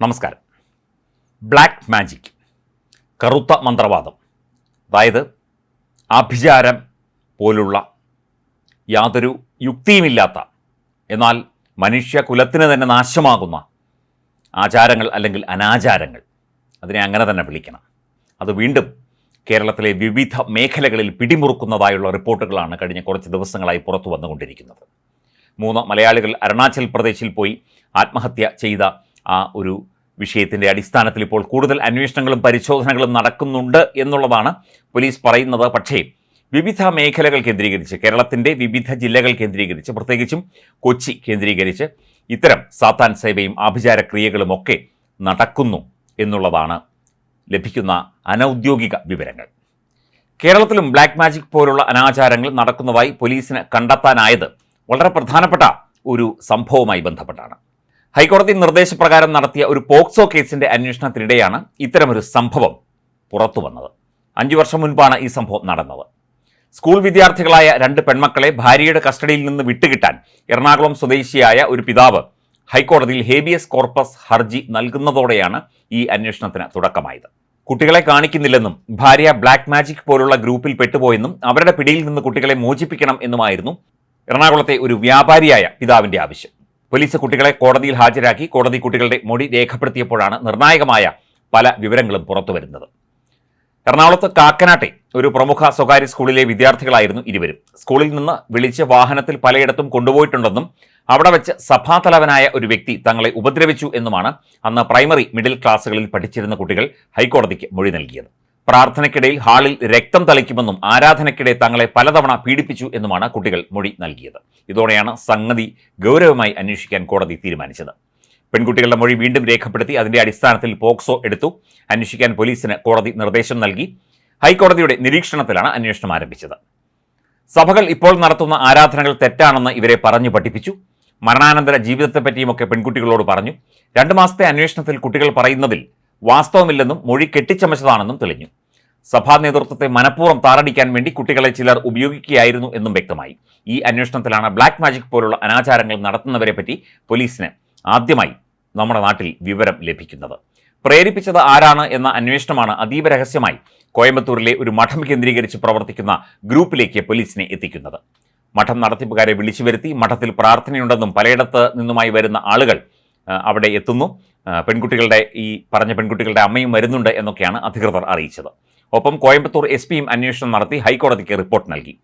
നമസ്കാരം. Black magic കറുത്ത മന്ത്രവാദം. അതായത് ആഭിചാരം പോലുള്ള യാതൊരു യുക്തിയുമില്ലാത്ത എന്നാൽ മനുഷ്യകുലത്തിന് തന്നെ നാശമാകുന്ന ആചാരങ്ങൾ അല്ലെങ്കിൽ അനാചാരങ്ങൾ അതിനെ അങ്ങനെ തന്നെ വിളിക്കണം. അത് വീണ്ടും കേരളത്തിലെ വിവിധ മേഖലകളിൽ പിടിമുറുക്കുന്നതായുള്ള റിപ്പോർട്ടുകളാണ് കഴിഞ്ഞ കുറച്ച് ദിവസങ്ങളായി പുറത്തു വന്നുകൊണ്ടിരിക്കുന്നത്. മൂന്ന് മലയാളികൾ അരുണാചൽ പ്രദേശിൽ പോയി ആത്മഹത്യ ചെയ്ത ആ ഒരു വിഷയത്തിന്റെ അടിസ്ഥാനത്തിൽ ഇപ്പോൾ കൂടുതൽ അന്വേഷണങ്ങളും പരിശോധനകളും നടക്കുന്നുണ്ട് എന്നുള്ളതാണ് പോലീസ് പറയുന്നത്. പക്ഷേ വിവിധ മേഖലകൾ കേന്ദ്രീകരിച്ച് കേരളത്തിന്റെ വിവിധ ജില്ലകൾ കേന്ദ്രീകരിച്ച് പ്രത്യേകിച്ചും കൊച്ചി കേന്ദ്രീകരിച്ച് ഇത്തരം സാത്താൻ സേവയും ആഭിചാര ക്രിയകളുമൊക്കെ നടക്കുന്നു എന്നുള്ളതാണ് ലഭിക്കുന്ന അനൗദ്യോഗിക വിവരങ്ങൾ. കേരളത്തിലും ബ്ലാക്ക് മാജിക് പോലുള്ള അനാചാരങ്ങൾ നടക്കുന്നതായി പോലീസിന് കണ്ടെത്താനായത് വളരെ പ്രധാനപ്പെട്ട ഒരു സംഭവവുമായി ബന്ധപ്പെട്ടാണ്. ഹൈക്കോടതി നിർദ്ദേശപ്രകാരം നടത്തിയ ഒരു പോക്സോ കേസിന്റെ അന്വേഷണത്തിനിടെയാണ് ഇത്തരമൊരു സംഭവം പുറത്തു വന്നത്. അഞ്ചു വർഷം മുൻപാണ് ഈ സംഭവം നടന്നത്. സ്കൂൾ വിദ്യാർത്ഥികളായ രണ്ട് പെൺമക്കളെ ഭാര്യയുടെ കസ്റ്റഡിയിൽ നിന്ന് വിട്ടുകിട്ടാൻ എറണാകുളം സ്വദേശിയായ ഒരു പിതാവ് ഹൈക്കോടതിയിൽ ഹേബിയസ് കോർപ്പസ് ഹർജി നൽകുന്നതോടെയാണ് ഈ അന്വേഷണത്തിന് തുടക്കമായത്. കുട്ടികളെ കാണിക്കുന്നില്ലെന്നും ഭാര്യ ബ്ലാക്ക് മാജിക് പോലുള്ള ഗ്രൂപ്പിൽ പെട്ടുപോയെന്നും അവരുടെ പിടിയിൽ നിന്ന് കുട്ടികളെ മോചിപ്പിക്കണം എന്നുമായിരുന്നു എറണാകുളത്തെ ഒരു വ്യാപാരിയായ പിതാവിന്റെ ആവശ്യം. പോലീസ് കുട്ടികളെ കോടതിയിൽ ഹാജരാക്കി കോടതി കുട്ടികളുടെ മൊഴി രേഖപ്പെടുത്തിയപ്പോഴാണ് നിർണായകമായ പല വിവരങ്ങളും പുറത്തുവരുന്നത് എറണാകുളത്ത് കാക്കനാട്ടെ ഒരു പ്രമുഖ സ്വകാര്യ സ്കൂളിലെ വിദ്യാർത്ഥികളായിരുന്നു ഇരുവരും. സ്കൂളിൽ നിന്ന് വിളിച്ച് വാഹനത്തിൽ പലയിടത്തും കൊണ്ടുപോയിട്ടുണ്ടെന്നും അവിടെ വെച്ച് സഭാതലവനായ ഒരു വ്യക്തി തങ്ങളെ ഉപദ്രവിച്ചു എന്നുമാണ് അന്ന് പ്രൈമറി മിഡിൽ ക്ലാസ്സുകളിൽ പഠിച്ചിരുന്ന കുട്ടികൾ ഹൈക്കോടതിക്ക് മൊഴി നൽകിയത്. പ്രാർത്ഥനയ്ക്കിടയിൽ ഹാളിൽ രക്തം തളിക്കുമെന്നും ആരാധനയ്ക്കിടെ തങ്ങളെ പലതവണ പീഡിപ്പിച്ചു എന്നുമാണ് കുട്ടികൾ മൊഴി നൽകിയത്. ഇതോടെയാണ് സംഗതി ഗൗരവമായി അന്വേഷിക്കാൻ കോടതി തീരുമാനിച്ചത്. പെൺകുട്ടികളുടെ മൊഴി വീണ്ടും രേഖപ്പെടുത്തി അതിന്റെ അടിസ്ഥാനത്തിൽ പോക്സോ എടുത്തു. അന്വേഷിക്കാൻ പോലീസിന് കോടതി നിർദ്ദേശം നൽകി. ഹൈക്കോടതിയുടെ നിരീക്ഷണത്തിലാണ് അന്വേഷണം ആരംഭിച്ചത്. സഭകൾ ഇപ്പോൾ നടത്തുന്ന ആരാധനകൾ തെറ്റാണെന്ന് ഇവരെ പറഞ്ഞു പഠിപ്പിച്ചു. മരണാനന്തര ജീവിതത്തെപ്പറ്റിയുമൊക്കെ പെൺകുട്ടികളോട് പറഞ്ഞു. രണ്ട് മാസത്തെ അന്വേഷണത്തിൽ കുട്ടികൾ പറയുന്നതിൽ വാസ്തവമില്ലെന്നും മൊഴി കെട്ടിച്ചമച്ചതാണെന്നും തെളിഞ്ഞു. സഭാ നേതൃത്വത്തെ മനഃപൂർവം താറടിക്കാൻ വേണ്ടി കുട്ടികളെ ചിലർ ഉപയോഗിക്കുകയായിരുന്നു എന്നും വ്യക്തമായി. ഈ അന്വേഷണത്തിലാണ് ബ്ലാക്ക് മാജിക് പോലുള്ള അനാചാരങ്ങൾ നടത്തുന്നവരെ പറ്റി പോലീസിന് ആദ്യമായി നമ്മുടെ നാട്ടിൽ വിവരം ലഭിക്കുന്നത്. പ്രേരിപ്പിച്ചത് ആരാണ് എന്ന അന്വേഷണമാണ് അതീവ രഹസ്യമായി കോയമ്പത്തൂരിലെ ഒരു മഠം കേന്ദ്രീകരിച്ച് പ്രവർത്തിക്കുന്ന ഗ്രൂപ്പിലേക്ക് പോലീസിനെ എത്തിക്കുന്നത്. മഠം നടത്തിപ്പുകാരെ വിളിച്ചു വരുത്തി മഠത്തിൽ പ്രാർത്ഥനയുണ്ടെന്നും പലയിടത്ത് നിന്നുമായി വരുന്ന ആളുകൾ അവിടെ എത്തുന്നു. പെൺകുട്ടികളുടെ ഈ പറഞ്ഞ പെൺകുട്ടികളുടെ അമ്മയും വരുന്നുണ്ട് എന്നൊക്കെയാണ് അധികൃതർ അറിയിച്ചത്. ഒപ്പം കോയമ്പത്തൂർ എസ് പിയും അന്വേഷണം നടത്തി ഹൈക്കോടതിക്ക് റിപ്പോർട്ട് നൽകി.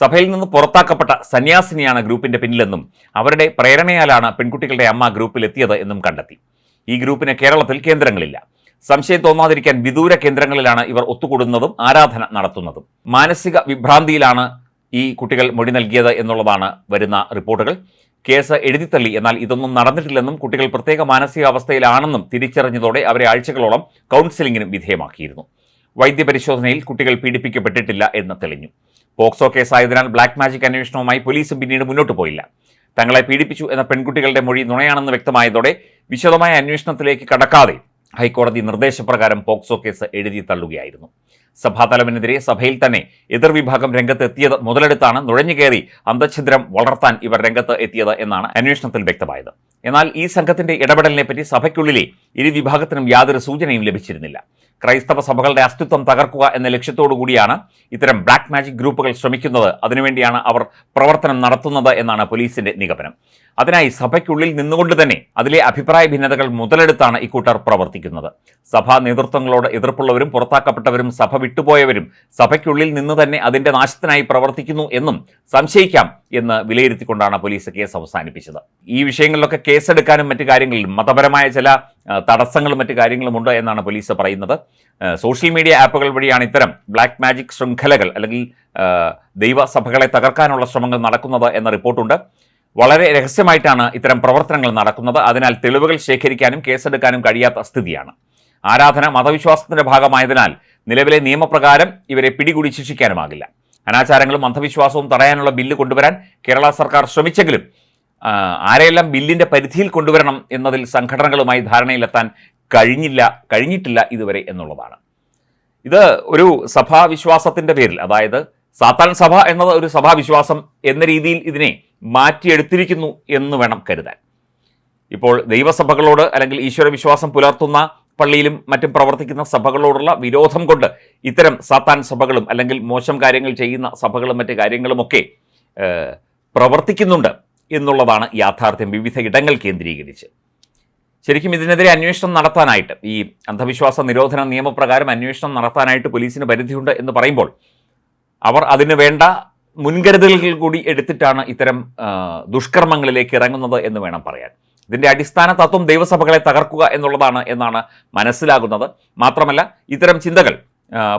സഭയിൽ നിന്ന് പുറത്താക്കപ്പെട്ട സന്യാസിനിയാണ് ഗ്രൂപ്പിന്റെ പിന്നിലെന്നും അവരുടെ പ്രേരണയാലാണ് പെൺകുട്ടികളുടെ അമ്മ ഗ്രൂപ്പിലെത്തിയത് എന്നും കണ്ടെത്തി. ഈ ഗ്രൂപ്പിന് കേരളത്തിൽ കേന്ദ്രങ്ങളില്ല. സംശയം തോന്നാതിരിക്കാൻ വിദൂര കേന്ദ്രങ്ങളിലാണ് ഇവർ ഒത്തുകൂടുന്നതും ആരാധന നടത്തുന്നതും. മാനസിക വിഭ്രാന്തിയിലാണ് ഈ കുട്ടികൾ മൊഴി നൽകിയത് എന്നുള്ളതാണ് വരുന്ന റിപ്പോർട്ടുകൾ. കേസ് എഴുതിത്തള്ളി എന്നാൽ ഇതൊന്നും നടന്നിട്ടില്ലെന്നും കുട്ടികൾ പ്രത്യേക മാനസികാവസ്ഥയിലാണെന്നും തിരിച്ചറിഞ്ഞതോടെ അവരെ ആഴ്ചകളോളം കൗൺസിലിംഗിനും വിധേയമാക്കിയിരുന്നു. വൈദ്യപരിശോധനയിൽ കുട്ടികൾ പീഡിപ്പിക്കപ്പെട്ടിട്ടില്ല എന്ന് തെളിഞ്ഞു. പോക്സോ കേസായതിനാൽ ബ്ലാക്ക് മാജിക് അന്വേഷണവുമായി പോലീസും പിന്നീട് മുന്നോട്ട് പോയില്ല. തങ്ങളെ പീഡിപ്പിച്ചു എന്ന പെൺകുട്ടികളുടെ മൊഴി നുണയാണെന്ന് വ്യക്തമായതോടെ വിശദമായ അന്വേഷണത്തിലേക്ക് കടക്കാതെ ഹൈക്കോടതി നിർദ്ദേശപ്രകാരം പോക്സോ കേസ് എഴുതി തള്ളുകയായിരുന്നു. സഭാതലവനെതിരെ സഭയിൽ തന്നെ എതിർവിഭാഗം രംഗത്ത് എത്തിയത് മുതലെടുത്താണ് നുഴഞ്ഞുകയറി അന്തഛിദ്രം വളർത്താൻ ഇവർ രംഗത്ത് എത്തിയത് എന്നാണ് അന്വേഷണത്തിൽ വ്യക്തമായത്. എന്നാൽ ഈ സംഘത്തിന്റെ ഇടപെടലിനെപ്പറ്റി സഭയ്ക്കുള്ളിലെ ഇരു വിഭാഗത്തിനും യാതൊരു സൂചനയും ലഭിച്ചിരുന്നില്ല. ക്രൈസ്തവ സഭകളുടെ അസ്തിത്വം തകർക്കുക എന്ന ലക്ഷ്യത്തോടു കൂടിയാണ് ഇത്തരം ബ്ലാക്ക് മാജിക് ഗ്രൂപ്പുകൾ ശ്രമിക്കുന്നത്. അതിനുവേണ്ടിയാണ് അവർ പ്രവർത്തനം നടത്തുന്നത് എന്നാണ് പോലീസിന്റെ നിഗമനം. അതിനായി സഭയ്ക്കുള്ളിൽ നിന്നുകൊണ്ട് തന്നെ അതിലെ അഭിപ്രായ ഭിന്നതകൾ മുതലെടുത്താണ് ഇക്കൂട്ടർ പ്രവർത്തിക്കുന്നത്. സഭാ നേതൃത്വങ്ങളോട് എതിർപ്പുള്ളവരും പുറത്താക്കപ്പെട്ടവരും സഭ വിട്ടുപോയവരും സഭയ്ക്കുള്ളിൽ നിന്ന് തന്നെ അതിന്റെ നാശത്തിനായി പ്രവർത്തിക്കുന്നു എന്നും സംശയിക്കാം എന്ന് വിലയിരുത്തിക്കൊണ്ടാണ് പോലീസ് കേസ് അവസാനിപ്പിച്ചത്. ഈ വിഷയങ്ങളിലൊക്കെ കേസെടുക്കാനും മറ്റു കാര്യങ്ങളിലും മതപരമായ ചില തടസ്സങ്ങളും മറ്റു കാര്യങ്ങളുമുണ്ട് എന്നാണ് പോലീസ് പറയുന്നത്. സോഷ്യൽ മീഡിയ ആപ്പുകൾ വഴിയാണ് ഇത്തരം ബ്ലാക്ക് മാജിക് ശൃംഖലകൾ അല്ലെങ്കിൽ ദൈവസഭകളെ തകർക്കാനുള്ള ശ്രമങ്ങൾ നടക്കുന്നത് എന്ന റിപ്പോർട്ടുണ്ട്. വളരെ രഹസ്യമായിട്ടാണ് ഇത്തരം പ്രവർത്തനങ്ങൾ നടക്കുന്നത്. അതിനാൽ തെളിവുകൾ ശേഖരിക്കാനും കേസെടുക്കാനും കഴിയാത്ത സ്ഥിതിയാണ്. ആരാധന മതവിശ്വാസത്തിന്റെ ഭാഗമായതിനാൽ നിലവിലെ നിയമപ്രകാരം ഇവരെ പിടികൂടി ശിക്ഷിക്കാനുമാകില്ല. അനാചാരങ്ങളും അന്ധവിശ്വാസവും തടയാനുള്ള ബില്ല് കൊണ്ടുവരാൻ കേരള സർക്കാർ ശ്രമിച്ചെങ്കിലും ആരെയെല്ലാം ബില്ലിന്റെ പരിധിയിൽ കൊണ്ടുവരണം എന്നതിൽ സംഘടനകളുമായി ധാരണയിലെത്താൻ കഴിഞ്ഞില്ല കഴിഞ്ഞിട്ടില്ല ഇതുവരെ എന്നുള്ളതാണ്. ഇത് ഒരു സഭാവിശ്വാസത്തിന്റെ പേരിൽ അതായത് സാത്താൻ സഭ എന്നത് ഒരു സഭാവിശ്വാസം എന്ന രീതിയിൽ ഇതിനെ മാറ്റിയെടുത്തിരിക്കുന്നു എന്ന് വേണം കരുതാൻ. ഇപ്പോൾ ദൈവസഭകളോട് അല്ലെങ്കിൽ ഈശ്വരവിശ്വാസം പുലർത്തുന്ന പള്ളിയിലും മറ്റും പ്രവർത്തിക്കുന്ന സഭകളോടുള്ള വിരോധം കൊണ്ട് ഇത്തരം സാത്താൻ സഭകളും അല്ലെങ്കിൽ മോശം കാര്യങ്ങൾ ചെയ്യുന്ന സഭകളും മറ്റ് കാര്യങ്ങളുമൊക്കെ പ്രവർത്തിക്കുന്നുണ്ട്. എന്നുള്ളതാണ് യാഥാർത്ഥ്യം. വിവിധ ഇടങ്ങൾ കേന്ദ്രീകരിച്ച്. ശരിക്കും ഇതിനെതിരെ അന്വേഷണം നടത്താനായിട്ട് ഈ അന്ധവിശ്വാസ നിരോധന നിയമപ്രകാരം അന്വേഷണം നടത്താനായിട്ട് പോലീസിന് പരിധിയുണ്ട് എന്ന് പറയുമ്പോൾ അവർ അതിന് വേണ്ട മുൻകരുതലുകൾ കൂടി എടുത്തിട്ടാണ് ഇത്തരം ദുഷ്കർമ്മങ്ങളിലേക്ക് ഇറങ്ങുന്നത് എന്ന് വേണം പറയാൻ. ഇതിന്റെ അടിസ്ഥാന തത്വം ദൈവസഭകളെ തകർക്കുക എന്നുള്ളതാണ് എന്നാണ് മനസ്സിലാകുന്നത്. മാത്രമല്ല ഇത്തരം ചിന്തകൾ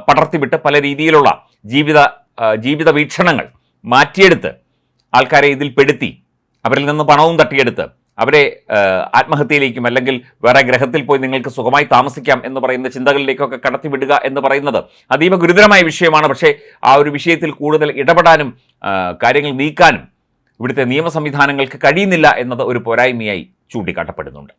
പടർത്തിവിട്ട് പല രീതിയിലുള്ള ജീവിത ജീവിത വീക്ഷണങ്ങൾ മാറ്റിയെടുത്ത് ആൾക്കാരെ ഇതിൽ പെടുത്തി അവരിൽ നിന്ന് പണവും തട്ടിയെടുത്ത് അവരെ ആത്മഹത്യയിലേക്കും അല്ലെങ്കിൽ വേറെ ഗ്രഹത്തിൽ പോയി നിങ്ങൾക്ക് സുഖമായി താമസിക്കാം എന്ന് പറയുന്ന ചിന്തകളിലേക്കൊക്കെ കടത്തിവിടുക എന്ന് പറയുന്നത് അതീവ ഗുരുതരമായ വിഷയമാണ്. പക്ഷേ ആ ഒരു വിഷയത്തിൽ കൂടുതൽ ഇടപെടാനും കാര്യങ്ങൾ നീക്കാനും ഇവിടുത്തെ നിയമ സംവിധാനങ്ങൾക്ക് കഴിയുന്നില്ല എന്നത് ഒരു പോരായ്മയായി ചൂണ്ടിക്കാട്ടപ്പെടുന്നുണ്ട്.